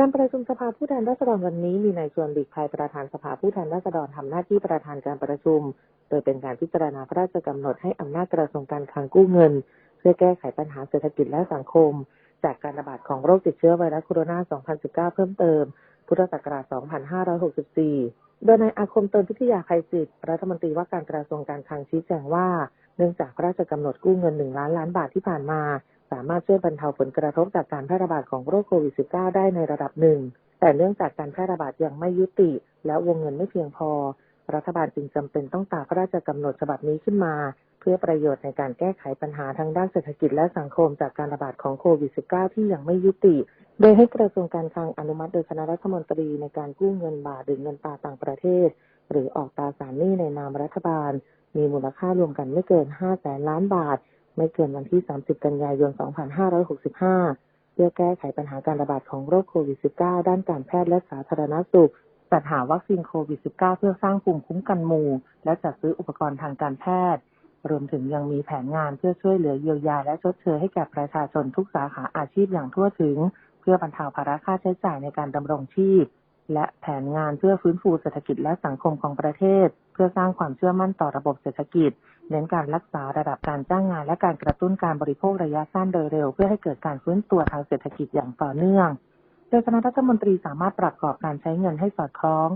การประชุมสภาผู้แทนราษฎรวันนี้มีนายชวนหลีกภัยประธานสภาผู้แทนราษฎรทำหน้าที่ประธานการประชุม โดยเป็นการพิจารณาพระราชกำหนดให้อำนาจกระทรวงการคลังกู้เงิน เพื่อแก้ไขปัญหาเศรษฐกิจและสังคม จากการระบาดของโรคติดเชื้อไวรัสโคโรนา 2019 เพิ่มเติม พุทธศักราช 2564 โดยนายอาคมเติมพิทยาภัยจิตรัฐมนตรีว่าการกระทรวงการคลังชี้แจงว่า เนื่องจากพระราชกำหนดกู้เงิน 1 ล้านล้านบาทที่ผ่านมา สามารถช่วยบรรเทาผลกระทบจากการแพร่ระบาดของโรคโควิด -19 ได้ในระดับหนึ่ง แต่เนื่องจากการแพร่ระบาดยังไม่ยุติ และวงเงินไม่เพียงพอ รัฐบาลจึงจำเป็นต้องตาพระราชกำหนดฉบับนี้ขึ้นมา เพื่อประโยชน์ในการแก้ไขปัญหาทางด้านเศรษฐกิจและสังคมจากการระบาดของโควิด -19 ที่ยังไม่ยุติ โดยให้กระทรวงการคลังอนุมัติโดยคณะรัฐมนตรีในการกู้เงินบาทหรือเงินตราต่างประเทศ หรือออกตราสารหนี้ในนามรัฐบาล มีมูลค่ารวมกันไม่เกิน 5 แสนล้านบาท ไม่เกินวันที่ 30 กันยายน 2565 เพื่อแก้ไขปัญหาการระบาดของโรคโควิด -19 ด้านการแพทย์และสาธารณสุขจัดหาวัคซีนโควิด -19 เพื่อสร้างภูมิคุ้มกันหมู่ และจัดซื้ออุปกรณ์ทางการแพทย์ รวมถึงยังมีแผนงานเพื่อช่วยเหลือเยียวยาและชดเชยให้แก่ประชาชนทุกสาขาอาชีพอย่างทั่วถึง เพื่อบรรเทาภาระค่าใช้จ่ายในการดำรงชีพ และแผนงานเพื่อฟื้นฟูเศรษฐกิจและสังคมของประเทศ เพื่อสร้างความเชื่อมั่นต่อระบบเศรษฐกิจ เน้นการรักษาระดับการจ้างงาน และการกระตุ้นการบริโภคระยะสั้นโดยเร็ว เพื่อให้เกิดการฟื้นตัวทางเศรษฐกิจอย่างต่อเนื่อง โดยคณะรัฐมนตรีสามารถปรับกรอบการใช้เงินให้สอดคล้อง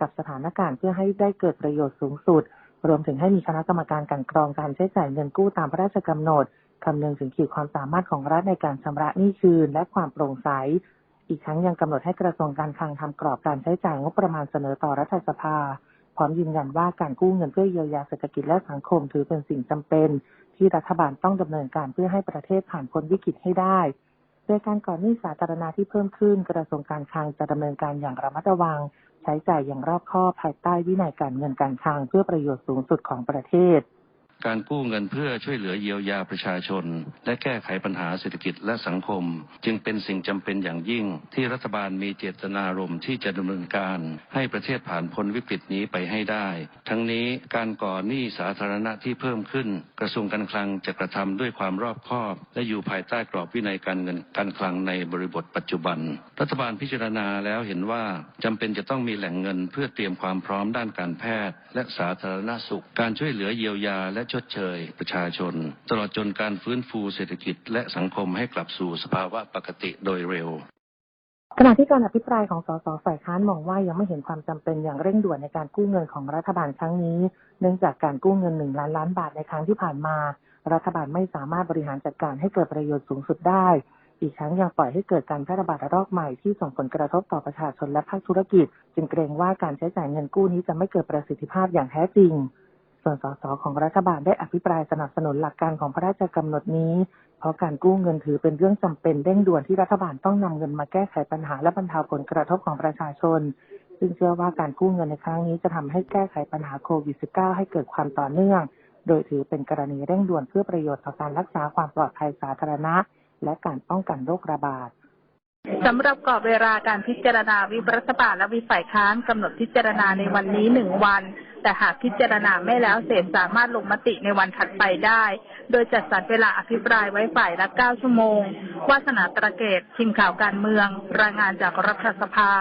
กับสถานการณ์เพื่อให้ได้เกิดประโยชน์สูงสุด รวมถึงให้มีคณะกรรมการกันกรองการใช้จ่ายเงินกู้ตามพระราชกำหนดคำนึงถึงขีดความสามารถของรัฐในการชำระหนี้คืน และความโปร่งใส อีกทั้งยังกำหนดให้กระทรวงการคลังทำกรอบการใช้จ่ายงบประมาณเสนอต่อรัฐสภา พร้อมยืนยันว่าการกู้เงินเพื่อเยียวยาเศรษฐกิจและสังคมถือเป็นสิ่งจำเป็นที่รัฐบาลต้องดำเนินการเพื่อให้ประเทศผ่านพ้นวิกฤตให้ได้ โดยการก่อนหนี้สาธารณะที่เพิ่มขึ้น กระทรวงการคลังจะดำเนินการอย่างระมัดระวัง ใช้จ่ายอย่างรอบคอบภายใต้วินัยการเงินการคลังเพื่อประโยชน์สูงสุดของประเทศ การกู้เงินเพื่อช่วยเหลือเยียวยาประชาชน และแก้ไขปัญหาเศรษฐกิจและสังคม จึงเป็นสิ่งจำเป็นอย่างยิ่ง ที่รัฐบาลมีเจตนารมณ์ที่จะดำเนินการให้ประเทศผ่านพ้นวิกฤตนี้ไปให้ได้ ทั้งนี้การก่อหนี้สาธารณะที่เพิ่มขึ้น กระทรวงการคลังจะกระทำด้วยความรอบคอบ และอยู่ภายใต้กรอบวินัยการเงินการคลังในบริบทปัจจุบัน รัฐบาลพิจารณาแล้วเห็นว่าจำเป็นจะต้องมีแหล่งเงินเพื่อเตรียมความพร้อมด้านการแพทย์ และสาธารณสุข การช่วยเหลือเยียวยาและชดเชยประชาชน ตลอดจนการฟื้นฟูเศรษฐกิจ และสังคมให้กลับสู่สภาวะปกติโดยเร็วขณะที่การอภิปรายของสสฝ่ายค้านมองว่ายังไม่เห็นความจำเป็นอย่างเร่งด่วนในการกู้เงินของรัฐบาลครั้งนี้ เนื่องจากการกู้เงินหนึ่งล้านล้านบาทในครั้งที่ผ่านมา รัฐบาลไม่สามารถบริหารจัดการให้เกิดประโยชน์สูงสุดได้ อีกทั้งยังปล่อยให้เกิดการแพร่ระบาดระลอกใหม่ที่ส่งผลกระทบต่อประชาชนและภาคธุรกิจ จึงเกรงว่าการใช้จ่ายเงินกู้นี้จะไม่เกิดประสิทธิภาพอย่างแท้จริง ส่วนสสของรัฐบาลได้อภิปรายสนับสนุนหลักการของพระราชกำหนดนี้ เพราะการกู้เงินถือเป็นเรื่องจำเป็นเร่งด่วนที่รัฐบาลต้องนำเงินมาแก้ไขปัญหาและบรรเทาผลกระทบของประชาชน ซึ่งเชื่อว่าการกู้เงินในครั้งนี้จะทำให้แก้ไขปัญหาโควิด -19 ให้เกิดความต่อเนื่อง โดยถือเป็นกรณีเร่งด่วนเพื่อประโยชน์ต่อการรักษาความปลอดภัยสาธารณะ และการป้องกันโรคระบาดสำหรับกรอบเวลาการพิจารณาวิปรัฐบาลและวิฝ่ายค้านกำหนดพิจารณาในวันนี้หนึ่งวัน แต่หากพิจารณาไม่แล้วเสร็จสามารถลงมติในวันถัดไปได้ โดยจัดสรรเวลาอภิปรายไว้ฝ่ายละ 9 ชั่วโมง วาสนาตระเกตทีมข่าวการเมือง รายงานจากรัฐสภา